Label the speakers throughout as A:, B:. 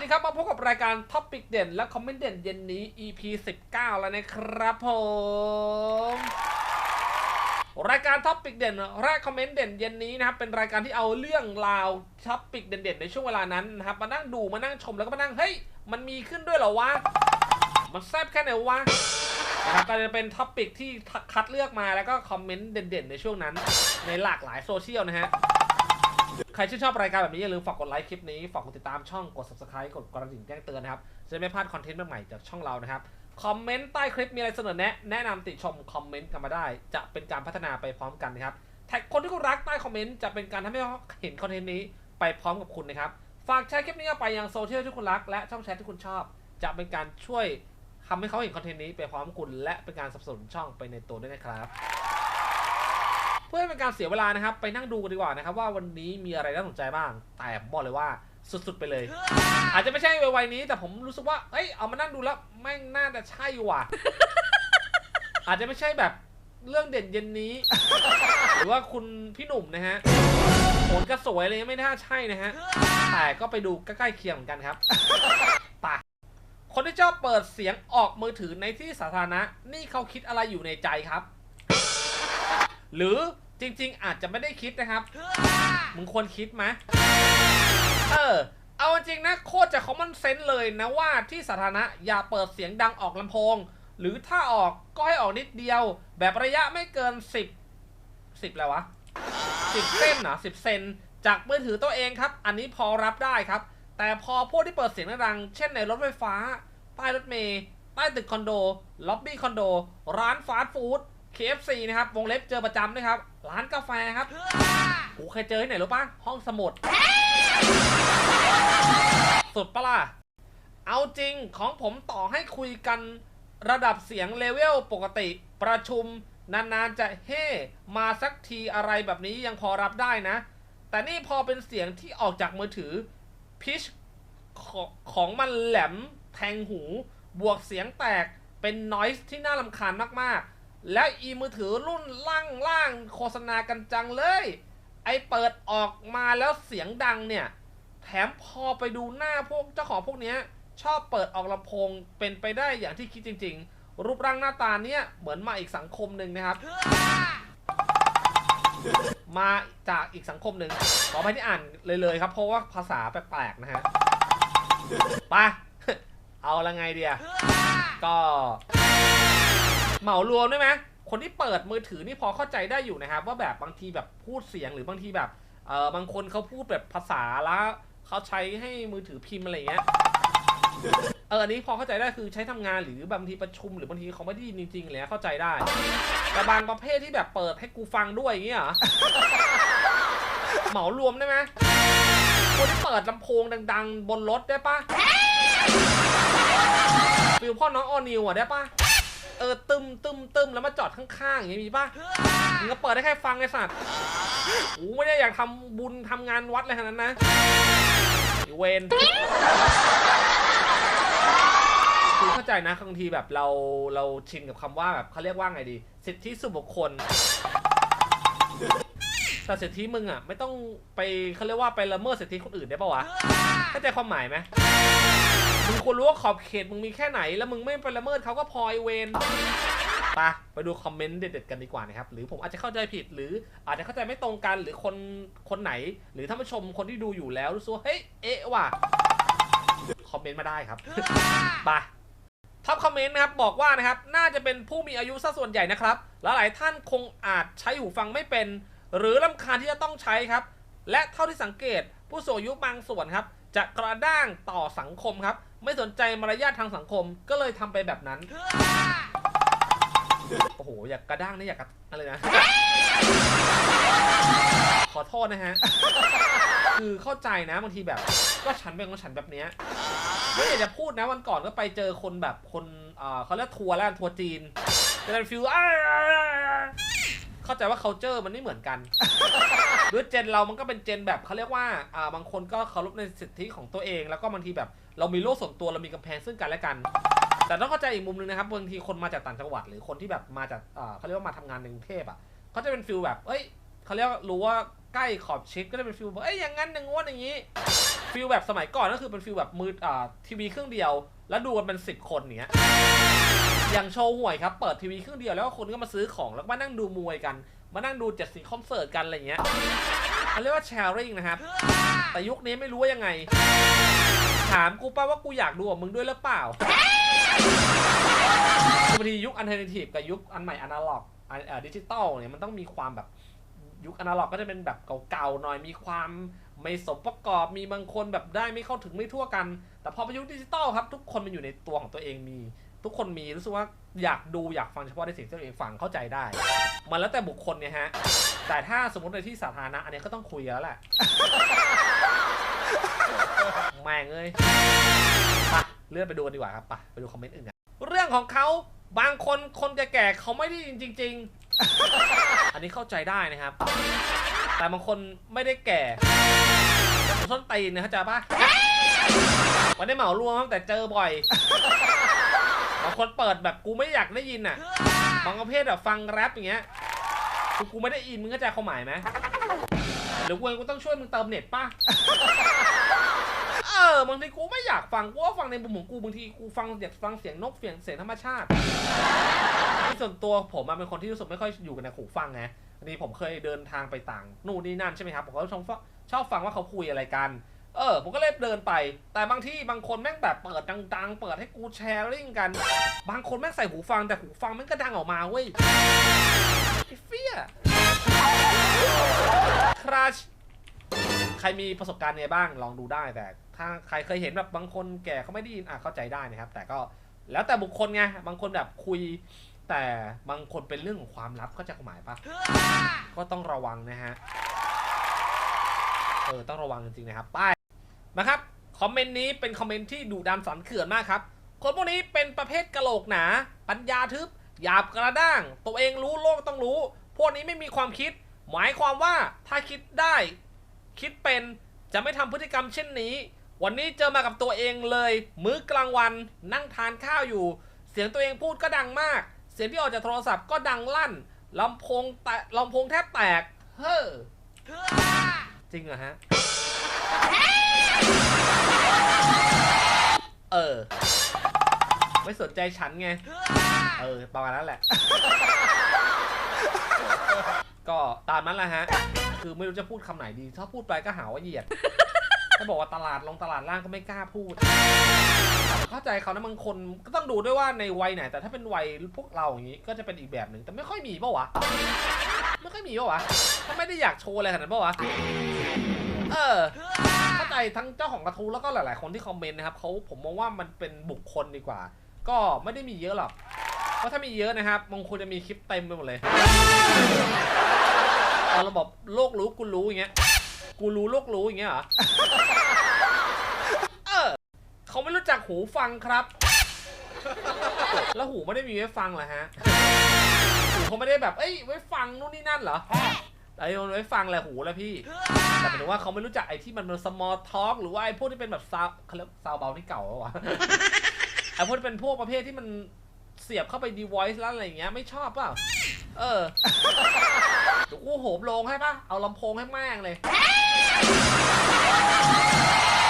A: ดีครับ มาพบกับรายการท็อปปิกเด่นและคอมเมนต์เด่นเย็นนี้ EP 19 แล้วนะครับผม รายการท็อปปิกเด่นและคอมเมนต์เด่นเย็นนี้นะครับ เป็นรายการที่เอาเรื่องราวท็อปปิกเด่นๆ ในช่วงเวลานั้นนะครับ มานั่งดูมานั่งชมแล้วก็มานั่ง เฮ้ย มันมีขึ้นด้วยเหรอวะ มันแซ่บแค่ไหนวะนะครับก็จะเป็นท็อปปิกที่คัดเลือกมาแล้วก็คอมเมนต์เด่นๆ ในช่วงนั้น ในหลากหลายโซเชียลนะฮะ ใครชื่นชอบรายการแบบนี้อย่าลืมฝากกดไลค์คลิปนี้ฝากกดติดตามช่องกด subscribe กดกระดิ่งแจ้งเตือนนะครับจะไม่พลาดคอนเทนต์ใหม่ๆจากช่องเรานะครับคอมเมนต์ใต้คลิปมีอะไรเสนอแนะแนะนำติชมคอมเมนต์กันมาได้ จะเป็นการพัฒนาไปพร้อมกันนะครับแท็กคนที่คุณรักใต้คอมเมนต์จะเป็นการทำให้เขาเห็นคอนเทนต์นี้ไปพร้อมกับคุณนะครับฝากแชร์คลิปนี้ไปยังโซเชียลที่คุณรัก และช่องแชทที่คุณชอบ จะเป็นการช่วยทำให้เขาเห็นคอนเทนต์นี้ไปพร้อมกับคุณและเป็นการสนับสนุนช่องไปในตัวด้วยนะครับ เพื่อไม่เป็นการเสียเวลานะครับ ไปนั่งดูกันดีกว่านะครับ ว่าวันนี้มีอะไรน่าสนใจบ้าง แต่ผมบอกเลยว่าสุด ๆ ไปเลย อาจจะไม่ใช่วัยๆนี้ แต่ผมรู้สึกว่าเอ้ยเอามานั่งดูแล้วแม่งน่าจะใช่ว่ะ อาจจะไม่ใช่แบบเรื่องเด่นเย็นนี้ หรือว่าคุณพี่หนุ่มนะฮะโหนกระสวยเลยไม่น่าใช่นะฮะแต่ก็ไปดูใกล้ๆเคียงเหมือนกันครับไปคนที่ชอบเปิดเสียงออกมือถือในที่สาธารณะ นี่เขาคิดอะไรอยู่ในใจครับ หรือ จริง ๆ อาจจะไม่ได้คิดนะครับ มึงควรคิดไหมเออ เอาจริงนะโคตรจะ common sense เลยนะว่าที่สาธารณะอย่าเปิดเสียงดังออกลำโพง หรือถ้าออกก็ให้ออกนิดเดียว แบบระยะไม่เกิน 10 10อะไรวะ10เส้นเหรอ10 เซนจากมือถือตัวเองครับ อันนี้พอรับได้ครับ แต่พอพวกที่เปิดเสียงดังๆเช่นในรถไฟฟ้า ป้ายรถเมล์ใต้ตึกคอนโด ล็อบบี้คอนโด ร้านฟาสต์ฟู้ด KFC นะครับ วงเล็บเจอประจำนะครับ ร้านกาแฟครับกูเคยเจอที่ไหนรู้ปะห้องสมุด สุดปะล่ะ เอาจริงของผมต่อให้คุยกันระดับเสียงเลเวลปกติประชุม นาน ๆ จะเฮ่มาสักทีอะไรแบบนี้ยังพอรับได้นะ แต่นี่พอเป็นเสียงที่ออกจากมือถือ พิชของมันแหลมแทงหู บวกเสียงแตกเป็นนอยส์ที่น่ารำคาญมาก ๆ และอีมือถือรุ่นล่างล่างๆโฆษณากันจังเลย ไอเปิดออกมาแล้วเสียงดังเนี่ย แถมพอไปดูหน้าพวกเจ้าของพวกนี้ชอบเปิดออกลำโพงเป็นไปได้อย่างที่คิดจริง ๆ รูปร่างหน้าตาเนี้ยเหมือนมาอีกสังคมหนึ่งนะครับ มาจากอีกสังคมหนึ่งขอไปที่อ่านเลยเลยครับ เพราะว่าภาษาแปลกๆนะฮะไปเอาละไงเดียก็ เหมารวมได้ไหมคนที่เปิดมือถือนี่พอเข้าใจได้อยู่นะครับ ว่าแบบบางทีแบบพูดเสียงหรือบางทีแบบเออบางคนเขาพูดแบบภาษาแล้วเขาใช้ให้มือถือพิมพ์อะไรเงี้ยเอออันนี้พอเข้าใจได้คือใช้ทำงานหรือบางทีประชุม หรือบางทีเขาไม่ได้ยินจริงๆเลยเข้าใจได้ แต่บางประเภทที่แบบเปิดให้กูฟังด้วยอย่างเงี้ยเหรอเหมารวมได้ไหมคนที่เปิดลำโพงดัง ๆ บนรถได้ปะฟิลพ่อน้องออนิวอะได้ปะ เออตึมตึมตึมแล้วมาจอดข้างๆอย่างงี้มีปะมึงก็เปิดได้แค่ฟังไอ้สัตว์กูไม่ได้อยากทำบุญทำงานวัดอะไรขนาดนั้นนะไอ้เวนคือเข้าใจนะบางทีแบบเราเราชินกับคำว่าแบบเขาเรียกว่าไงดี สิทธิส่วนบุคคลแต่สิทธิมึงอะ ไม่ต้องไปเขาเรียกว่าไปละเมิดสิทธิคนอื่นได้ปะวะเข้าใจความหมายไหม มึงควรรู้ว่าขอบเขตมึงมีแค่ไหน แล้วมึงไม่ไปละเมิดเขาก็พลอไอเวนไปะไปดูคอมเมนต์เด็ดๆกันดีกว่านะครับ หรือผมอาจจะเข้าใจผิด หรืออาจจะเข้าใจไม่ตรงกัน หรือคนคนไหน หรือท่านผู้ชมคนที่ดูอยู่แล้วรู้สึกว่าเฮ้ย เอ๊ะว่ะ คอมเมนต์มาได้ครับ ไปท็อปคอมเมนต์นะครับบอกว่านะครับ น่าจะเป็นผู้มีอายุซะส่วนใหญ่นะครับ และหลายท่านคงอาจใช้หูฟังไม่เป็น หรือลำคาญที่จะต้องใช้ครับ และเท่าที่สังเกต ผู้สูงอายุบางส่วนครับ จะกระด้างต่อสังคมครับ ไม่สนใจมารยาททางสังคมก็เลยทำไปแบบนั้น โอ้โห อยากกระด้างนี่อยากกระอะไรนะ ขอโทษนะฮะ คือเข้าใจนะบางทีแบบ ก็ฉันเป็นของฉันแบบเนี้ยไม่อยากจะพูดนะวันก่อนก็ไปเจอคนแบบคนเอ่อเขาเรียกทัวร์แล้วกันทัวร์จีนจะเป็นฟิลอ้าเข้าใจว่า culture มันไม่เหมือนกัน ด้วยเจนเรามันก็เป็นเจนแบบเขาเรียกว่าอ่าบางคนก็เคารพในสิทธิของตัวเอง แล้วก็บางทีแบบ เรามีโลกส่วนตัวเรามีกำแพงซึ่งกันและกัน แต่ต้องเข้าใจอีกมุมหนึงนะครับบางทีคนมาจากต่างจังหวัด หรือคนที่แบบมาจากเขาเรียกว่ามาทำงานในกรุงเทพอะเขาจะเป็นฟิลแบบเอ้ยเขาเรียกว่ารู้ว่าใกล้ขอบชิดก็จะเป็นฟิลแบบเอ้ยอย่างนั้นอย่างง้นอย่างนี้ฟิลแบบสมัยก่อนก็คือเป็นฟิลแบบมืออ่าทีวีเครื่องเดียว แล้วดูกันเป็นสิบคนเงี้ยอย่างโชว์หวยครับเปิดทีวีเครื่องเดียวแล้วคนก็มาซื้อของแล้วมานั่งดูมวยกัน มานั่งดูเจ็ดสีคอนเสิร์ตกันอะไรเงี้ยเขาเรียกว่าแชร์ริงนะครับแต่ยุคนี้ไม่รู้ว่ายังไง ถามกูป่าว่ากูอยากดูกับมึงด้วยหรือเปล่าคือบางทียุคอันเทอร์เนทีฟกับยุคอันใหม่อนาล็อกดิจิตอลเนี่ยมันต้องมีความแบบยุคอนาล็อกก็จะเป็นแบบเก่าๆหน่อยมีความไม่สมประกอบมีบางคนแบบได้ไม่เข้าถึงไม่ทั่วกัน แต่พอไปยุคดิจิตอลครับ ทุกคนมันอยู่ในตัวของตัวเองมี ทุกคนมีรู้สึกว่าอยากดูอยากฟังเฉพาะในสิ่งที่ตัวเองฟังเข้าใจได้ มันแล้วแต่บุคคลเนี่ยฮะ แต่ถ้าสมมติในที่สาธารณะอันนี้ก็ต้องคุยแล้วแหละ แม่งเอ้ยไปเลื่อนไปดูกันดีกว่าครับไปไปดูคอมเมนต์อื่นกันเรื่องของเขาบางคนคนแก่ๆเขาไม่ได้ยินจริง ๆ อันนี้เข้าใจได้นะครับ แต่บางคนไม่ได้แก่ส้นตีนนะเข้าใจปะวันนี้เหมารวมตั้งแต่เจอบ่อยบางคนเปิดแบบกูไม่อยากได้ยินอะบางประเภทแบบฟังแรปอย่างเงี้ยกูกูไม่ได้อินมึงเข้าใจความหมายไหมหรือกูเองกูต้องช่วยมึงเติมเน็ตป่ะ ออบางทีกูไม่อยากฟังกูว่าฟังในมุมของกูบางทีกูฟังอยากฟังเสียงนกเสียงเสียงธรรมชาติส่วนตัวผมอะเป็นคนที่รู้สึกไม่ค่อยอยู่กับในหูฟังไงอันนี้ผมเคยเดินทางไปต่างนู่นนี่นั่นใช่ไหมครับผมก็ชอบฟังชอบฟังว่าเขาคุยอะไรกัน เออ ผมก็เลยเดินไป แต่บางที่บางคนแม่งแบบเปิดดังๆ เปิดให้กูแชร์ลิงก์กัน บางคนแม่งใส่หูฟังแต่หูฟังแม่งก็ดังออกมาเว้ยเฟี้ยคราชใครมีประสบการณ์ไงบ้างลองดูได้แต่ ถ้าใครเคยเห็นแบบบางคนแก่เขาไม่ได้ยินอะเข้าใจได้นะครับ แต่ก็แล้วแต่บุคคลไงบางคนแบบคุย แต่บางคนเป็นเรื่องของความลับเข้าใจความหมายปะก็ต้องระวังนะฮะเออต้องระวังจริงๆนะครับไป้ายนะครับคอมเมนต์นี้เป็นคอมเมนต์ที่ดุดันสันเขื่อนมากครับคนพวกนี้เป็นประเภทกะโหลกหนา ปัญญาทึบหยาบกระด้าง ตัวเองรู้โลกต้องรู้ พวกนี้ไม่มีความคิด หมายความว่าถ้าคิดได้ คิดเป็นจะไม่ทำพฤติกรรมเช่นนี้ วันนี้เจอมากับตัวเองเลย มื้อกลางวันนั่งทานข้าวอยู่ เสียงตัวเองพูดก็ดังมาก เสียงที่ออกจากโทรศัพท์ก็ดังลั่นลำโพงแตะลำโพงแทบแตก เฮ้อจริงเหรอฮะ เออ ไม่สนใจฉันไง เออ ประมาณนั้นแหละ ก็ตามนั้นแหละฮะ คือไม่รู้จะพูดคำไหนดี ถ้าพูดไปก็หาว่าเหยียด ถ้าบอกว่าตลาดลงตลาดล่างก็ไม่กล้าพูด เข้าใจเขานะบางคนก็ต้องดูด้วยว่าในวัยไหน แต่ถ้าเป็นวัยพวกเราอย่างนี้ก็จะเป็นอีกแบบหนึ่งแต่ไม่ค่อยมีปะวะ ไม่ค่อยมีปะวะถ้าไม่ได้อยากโชว์อะไรขนาดนั้นปะวะ เออเข้าใจทั้งเจ้าของกระทู้แล้วก็หลาย ๆ คนที่คอมเมนต์นะครับเขาผมมองว่ามันเป็นบุคคลดีกว่า ก็ไม่ได้มีเยอะหรอกเพราะถ้ามีเยอะนะครับบางคนจะมีคลิปเต็มไปหมดเลยเอาระบบโลกรู้กูรู้อย่างเงี้ย กูรู้โลกรู้อย่างเงี้ยเหรอ เออเขาไม่รู้จักหูฟังครับ แล้วหูไม่ได้มีไว้ฟังเหรอฮะ หูเขาไม่ได้แบบ เอ้ย ไว้ฟังนู่นนี่นั่นเหรอไอ้มันไว้ฟังแหละหูแล้วพี่ แต่หมายถึงว่าเขาไม่รู้จักไอ้ที่มันเป็น small talk หรือว่าไอ้พวกที่เป็นแบบซาวเขาเรียกซาวเบาที่เก่าแล้ววะ ไอ้พวกที่เป็นพวกประเภทที่มันเสียบเข้าไป device แล้วอะไรอย่างเงี้ยไม่ชอบเปล่า เออ เดี๋ยวกูโหมลงให้ปะเอาลำโพงให้แม่งเลย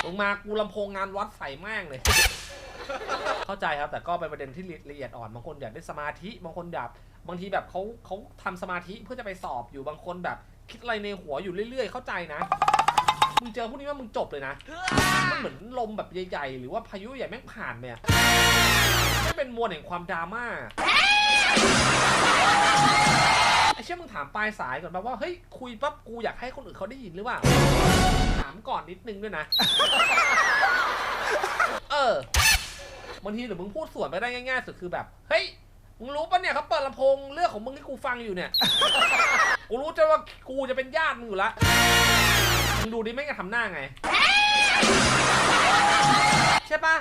A: ลงมากูลำโพงงานวัดใส่แม่งเลย เข้าใจครับ แต่ก็เป็นประเด็นที่ละเอียดอ่อน บางคนอยากได้สมาธิ บางคนอยากบางทีแบบเขาเขาทำสมาธิเพื่อจะไปสอบอยู่ บางคนแบบคิดอะไรในหัวอยู่เรื่อย ๆ เข้าใจนะ มึงเจอพวกนี้ว่ามึงจบเลยนะ มันเหมือนลมแบบใหญ่ๆ หรือว่าพายุใหญ่แม่งผ่านเนี่ยไม่เป็นมวลแห่งความดราม่าไอ้เชื่อมึงถามปลายสายก่อนแบบว่า เฮ้ย คุยปั๊บกูอยากให้คนอื่นเขาได้ยินหรือเปล่าามก่อนนิดนึงด้วยนะ เออบางทีหรือมึงพูดสวนไปได้ง่ายๆสุดคือแบบ เฮ้ย มึงรู้ปะเนี่ยเขาเปิดลำโพงเรื่องของมึงที่กูฟังอยู่เนี่ย กูรู้จะว่ากูจะเป็นญาติมึงอยู่ละ มึงดูดิไม่งจะทำหน้าไง ใช่ปะ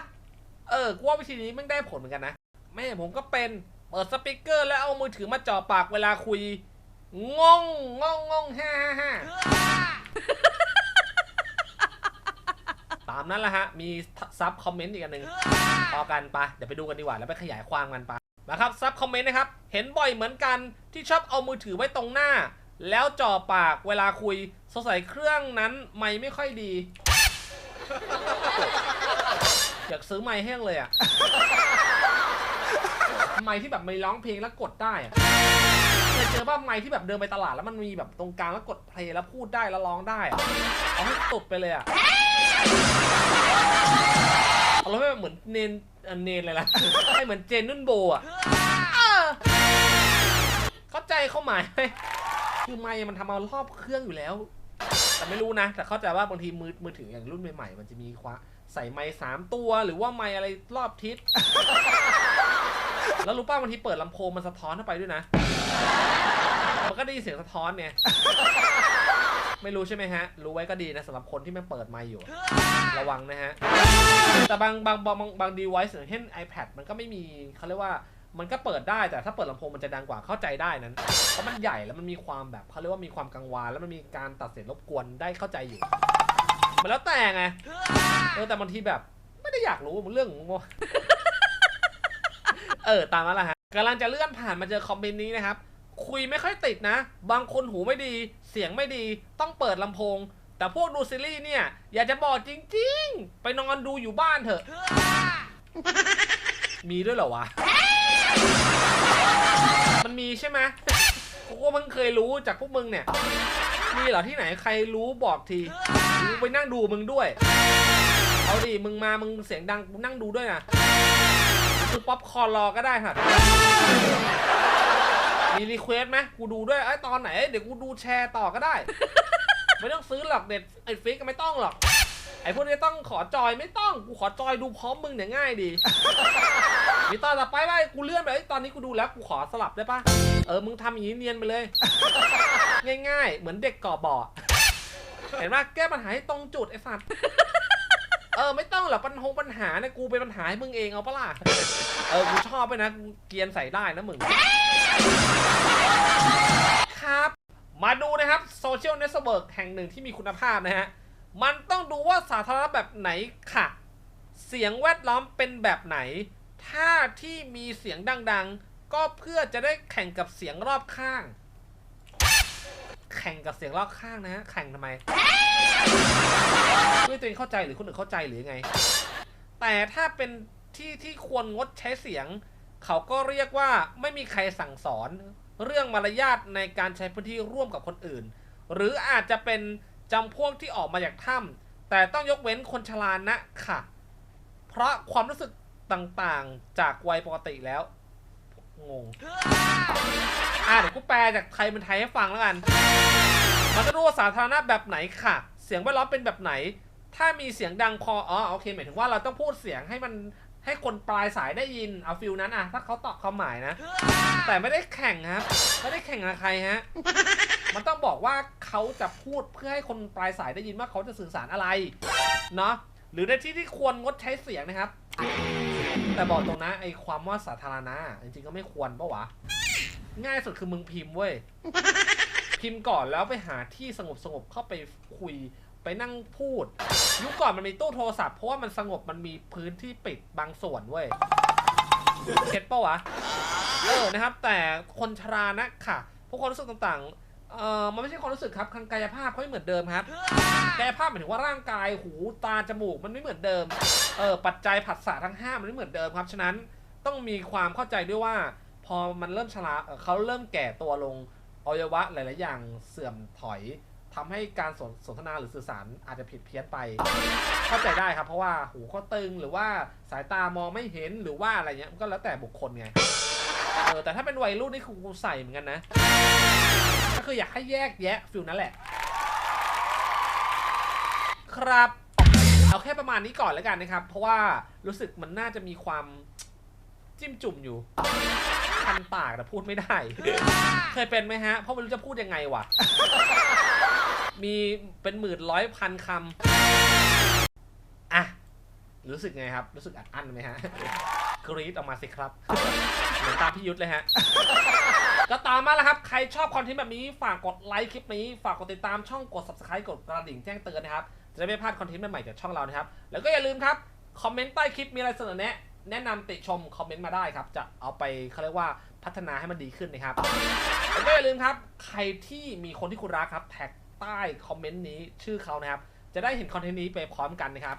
A: เออ กูว่าวิธีนี้ไม่งได้ผลเหมือนกันนะ แม่ผมก็เป็น เปิดสปีกเกอร์แล้วเอามือถือมาจ่อปากเวลาคุย งงงงงงฮ่าฮ่าฮ่า ตามนั้นแหละฮะ มีซับคอมเมนต์อีกอันหนึ่งพอกันไปะเดี๋ยวไปดูกันดีกว่า แล้วไปขยายความกันไปะนะครับซับคอมเมนต์นะครับ เห็นบ่อยเหมือนกันที่ชอบเอามือถือไว้ตรงหน้า แล้วจ่อปากเวลาคุยสงสัยเครื่องนั้นไม่ไม่ค่อยดี อยากซื้อไม้แห้งเลยอะไม้ที่แบบไม่ร้องเพลงแล้วกดได้อะเคยเจอป่ะไม้ที่แบบเดินไปตลาดแล้วมันมีแบบตรงกลางแล้วกดเพลงแล้วพูดได้แล้วร้องได้อะเอาให้ตุดไปเลยอะ เอาแล้วไม่เหมือนเนนเอ่อเนนเลยล่ะให้เหมือนเจนนุ่นโบอะเข้าใจเข้าหมายไหมคือไม้มันทำเอารอบเครื่องอยู่แล้ว แต่ไม่รู้นะ แต่เข้าใจว่าบางทีมือมือถืออย่างรุ่นใหม่ๆมันจะมีควาใส่ไม้สามตัวหรือว่าไม้อะไรรอบทิศ แล้วรู้ป่ะบางทีเปิดลำโพงมันสะท้อนเข้าไปด้วยนะ มันก็ได้ยินเสียงสะท้อนเนี่ย ไม่รู้ใช่ไหมฮะ รู้ไว้ก็ดีนะสำหรับคนที่ไม่เปิดไมค์อยู่ ระวังนะฮะ แต่บางบางบางบางบาง device อย่างเช่น iPad มันก็ไม่มีเขาเรียกว่ามันก็เปิดได้แต่ถ้าเปิดลำโพงมันจะดังกว่าเข้าใจได้นั้น เพราะมันใหญ่แล้วมันมีความแบบเขาเรียกว่ามีความกังวานแล้วมันมีการตัดเสียงรบกวนได้เข้าใจอยู่มันแล้วแต่ไงเออแต่บางทีแบบ ไม่ได้อยากรู้มันเรื่องของมึงเออตามนั้นแหละฮะกำลังจะเลื่อนผ่านมาเจอคอมเมนต์นี้นะครับ คุยไม่ค่อยติดนะ บางคนหูไม่ดี เสียงไม่ดีต้องเปิดลำโพง แต่พวกดูซีรีส์เนี่ย อยากจะบอกจริงๆ ไปนอนดูอยู่บ้านเถอะ มีด้วยเหรอวะ มันมีใช่ไหมกูก็เพิ่งเคยรู้จากพวกมึงเนี่ย มีเหรอที่ไหนใครรู้บอกทีกูไปนั่งดูมึงด้วย เอาดิมึงมามึงเสียงดังกูนั่งดูด้วยนะคือป๊อปคอร์นรอก็ได้ค่ะ มีรีเควสไหมกูดูด้วยไอ้ยตอนไหนเดี๋ยวกูดูแชร์ต่อก็ได้ ไม่ต้องซื้อหรอกเด็ดไอ้ฟิกก็ไม่ต้องหรอก ไอ้พวกนี้ต้องขอจอยไม่ต้องกูขอจอยดูพร้อมมึงเนี่ยง่ายดีมีตอนต่อไปว่ากูเลื่อนไปเอ้ยตอนนี้กูดูแล้วกูขอสลับได้ปะเออมึงทำอย่างนี้เนียนไปเลย ง่ายๆ เหมือนเด็กก่อบ่อเห็นไหมแก้ปัญหาให้ตรงจุดไอ้สัตว์เออไม่ต้องหรอกปัญหาปัญหาเนี่ยกูเป็นปัญหาให้มึงเองเอาปะล่ะ เออกูชอบไปนะกูเกรียนใส่ได้นะมึง ครับ มาดูนะครับโซเชียลเน็ตเวิร์กแห่งหนึ่งที่มีคุณภาพนะฮะ มันต้องดูว่าสาธารณะแบบไหนค่ะ เสียงแวดล้อมเป็นแบบไหน ถ้าที่มีเสียงดังๆ ก็เพื่อจะได้แข่งกับเสียงรอบข้าง แข่งกับเสียงรอบข้างนะฮะแข่งทำไมด้วยตัวเองเข้าใจหรือคนอื่นเข้าใจหรือไง แต่ถ้าเป็นที่ที่ควรงดใช้เสียง เขาก็เรียกว่าไม่มีใครสั่งสอน เรื่องมารยาทในการใช้พื้นที่ร่วมกับคนอื่น หรืออาจจะเป็นจำพวกที่ออกมาจากถ้ำแต่ต้องยกเว้นคนชรานะค่ะ เพราะความรู้สึกต่างๆ จากวัยปกติแล้ว งง อะเดี๋ยวกูแปลจากไทยเป็นไทยให้ฟังแล้วกัน มันจะรู้ว่าสาธารณะแบบไหนค่ะ เสียงแวดล้อมเป็นแบบไหน ถ้ามีเสียงดังพอ อ๋อโอเค หมายถึงว่าเราต้องพูดเสียงให้มันให้คนปลายสายได้ยิน เอาฟิลนั้นอะ ถ้าเขาตอบความหมายนะ แต่ไม่ได้แข่งครับ ไม่ได้แข่งกับใครฮะ มันต้องบอกว่าเขาจะพูดเพื่อให้คนปลายสายได้ยินว่าเขาจะสื่อสารอะไร เนาะ หรือในที่ที่ควรงดใช้เสียงนะครับ แต่บอกตรงนะไอความว่าสาธารณะจริงๆก็ไม่ควรปะวะ ง่ายสุดคือมึงพิมพ์เว้ย พิมพ์ก่อนแล้วไปหาที่สงบสงบๆเข้าไปคุยไปนั่งพูด ยุคก่อนมันมีตู้โทรศัพท์เพราะว่ามันสงบมันมีพื้นที่ปิดบางส่วนเว้ยเก็ตปะวะ เออนะครับ แต่คนชรานะค่ะ พวกความรู้สึกต่างๆ เอ่อมันไม่ใช่ความรู้สึกครับทางกายภาพเขาไม่เหมือนเดิมครับกายภาพหมายถึงว่าร่างกายหูตาจมูกมันไม่เหมือนเดิมเออปัจจัยผัสสะทั้งห้ามันไม่เหมือนเดิมครับฉะนั้นต้องมีความเข้าใจด้วยว่า พอมันเริ่มชราเอ่อเขาเริ่มแก่ตัวลงอวัยวะหลาย ๆ อย่างเสื่อมถอยทำให้การสนสนทนาหรือสื่อสารอาจจะผิดเพี้ยนไป เข้าใจได้ครับ เพราะว่าหูเขาตึงหรือว่าสายตามองไม่เห็นหรือว่าอะไรเงี้ยมันก็แล้วแต่บุคคลไงเออแต่ถ้าเป็นวัยรุ่นนี่คือกูใส่เหมือนกันนะ ก็คืออยากให้แยกแยะฟิลนั้นแหละ ครับ เอาแค่ประมาณนี้ก่อนแล้วกันนะครับ เพราะว่ารู้สึกมันน่าจะมีความจิ้มจุ่มอยู่คันปากแต่พูดไม่ได้ เคยเป็นไหมฮะ เพราะไม่รู้จะพูดยังไงวะ มีเป็นหมื่นร้อยพันคำอะ รู้สึกไงครับ รู้สึกอัดอั้นไหมฮะ กรี๊ดออกมาสิครับ เหมือนตาพี่ยุทธเลยฮะ ก็ตามมาแล้วครับ ใครชอบคอนเทนต์แบบนี้ ฝากกดไลค์คลิปนี้ ฝากกดติดตามช่องกด subscribe กดกระดิ่งแจ้งเตือนนะครับ จะได้ไม่พลาดคอนเทนต์ใหม่ๆจากช่องเรานะครับ แล้วก็อย่าลืมครับ คอมเมนต์ใต้คลิปมีอะไรเสนอแนะ แนะนำติชมคอมเมนต์มาได้ครับ จะเอาไปเขาเรียกว่าพัฒนาให้มันดีขึ้นนะครับ แล้วก็อย่าลืมครับ ใครที่มีคนที่คุณรักครับ แท็กใต้คอมเมนต์นี้ชื่อเขานะครับ จะได้เห็นคอนเทนต์นี้ไปพร้อมกันนะครับ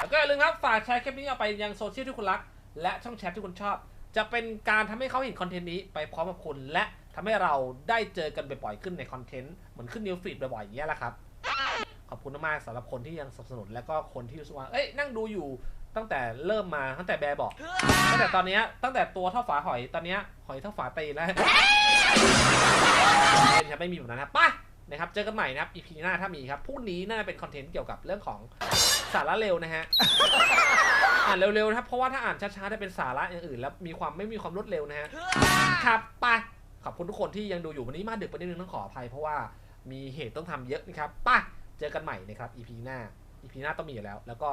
A: แล้วก็อย่าลืมครับ ฝากแชร์คลิปนี้ออกไปยังโซเชียลที่คุณรัก และช่องแชทที่คุณชอบ จะเป็นการทำให้เขาเห็นคอนเทนต์นี้ไปพร้อมกับคุณ และทำให้เราได้เจอกันบ่อยๆขึ้นในคอนเทนต์เหมือนขึ้นนิวฟีดบ่อยๆอย่างเงี้ยแหละครับ ขอบคุณมากสำหรับคนที่ยังสนับสนุน และก็คนที่รู้สึกว่าเอ้ยนั่งดูอยู่ตั้งแต่เริ่มมาตั้งแต่แบร์บอกตั้งแต่ตอนนี้ตั้งแต่ตัวเท่าฝาหอยตอนนี้หอยเท่าฝาตีแล้วเล่นครับไม่มีแบบนั้นนะครับไปนะครับเจอกันใหม่นะครับ EP หน้าถ้ามีครับพรุ่งนี้น่าจะเป็นคอนเทนต์เกี่ยวกับเรื่องของสาระเร็วนะฮะ อ่านเร็วๆนะครับเพราะว่าถ้าอ่านช้าๆได้เป็นสาระอย่างอื่น แล้วมีความไม่มีความรวดเร็วนะฮะครับไปขอบคุณทุกคนที่ยังดูอยู่วันนี้มาดึกไปนิดนึงต้องขออภัยเพราะว่ามีเหตุต้องทำเยอะนะครับไปเจอกันใหม่นะครับ EP หน้า EP หน้าต้องมีอยู่แล้ว แล้วก็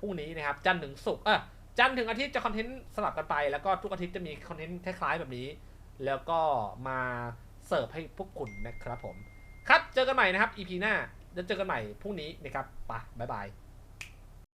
A: พรุ่งนี้นะครับจันทร์ถึงศุกร์เออจันทร์ถึงอาทิตย์จะคอนเทนต์สลับกันไป แล้วก็ทุกอาทิตย์จะมีคอนเทนต์คล้ายๆแบบนี้ แล้วก็มาเสิร์ฟให้พวกคุณนะครับผม ครับเจอกันใหม่นะครับ EP หน้าแล้วเจอกันใหม่พรุ่งนี้นะครับไปบ๊ายบาย